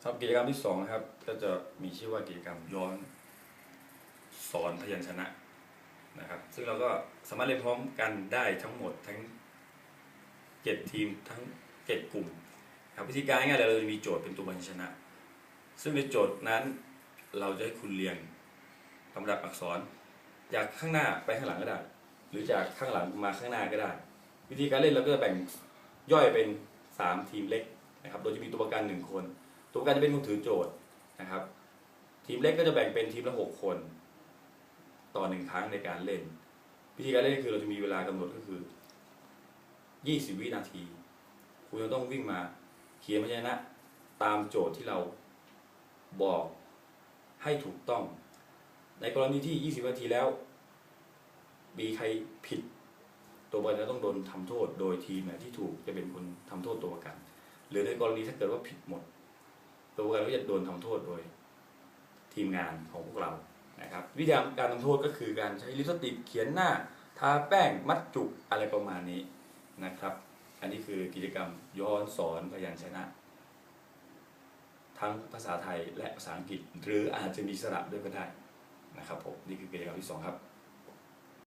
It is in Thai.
สำหรับกิจกรรมที่สองนะครับ ก็จะมีชื่อว่ากิจกรรมย้อนสอนพยัญชนะนะครับ ซึ่งเราก็สามารถเล่นพร้อมกันได้ทั้งหมดทั้งเจ็ดทีมทั้งเจ็ดกลุ่มครับวิธีการง่ายๆเลยเราจะมีโจทย์เป็นตัวพยัญชนะ ซึ่งในโจทย์นั้นเราจะให้คุณเรียงลำดับอักษร จากข้างหน้าไปข้างหลังก็ได้ หรือจากข้างหลังมาข้างหน้าก็ได้ วิธีการเล่นเราก็จะแบ่งย่อยเป็นสามทีมเล็กนะครับ โดยจะมีตัวประกันหนึ่งคน ตัวประกันจะเป็นคนถือโจทย์นะครับ ทีมเล็กก็จะแบ่งเป็นทีมละหกคน ต่อหนึ่งครั้งในการเล่นวิธีการเล่นคือเราจะมีเวลากำหนดก็คือ 20 วินาที คุณจะต้องวิ่งมาเขียนพยัญชนะ ตามโจทย์ที่เราบอกให้ถูกต้อง ในกรณีที่ 20 นาทีแล้ว มีใครผิดตัวประกันจะต้องโดนทำโทษ โดยทีมเนี่ยที่ถูกจะเป็นคนทำโทษตัวประกัน หรือในกรณีถ้าเกิดว่าผิดหมด ตัวกันก็จะโดนทำโทษโดยทีมงานของพวกเรานะครับ วิธีการทำโทษก็คือการใช้ลิปสติกเขียนหน้า ทาแป้งมัดจุกอะไรประมาณนี้นะครับ อันนี้คือกิจกรรมย้อนสอนพยัญชนะ ทั้งภาษาไทยและภาษาอังกฤษ หรืออาจจะมีสระด้วยก็ได้นะครับผมนี่คือกิจกรรมที่สองครับ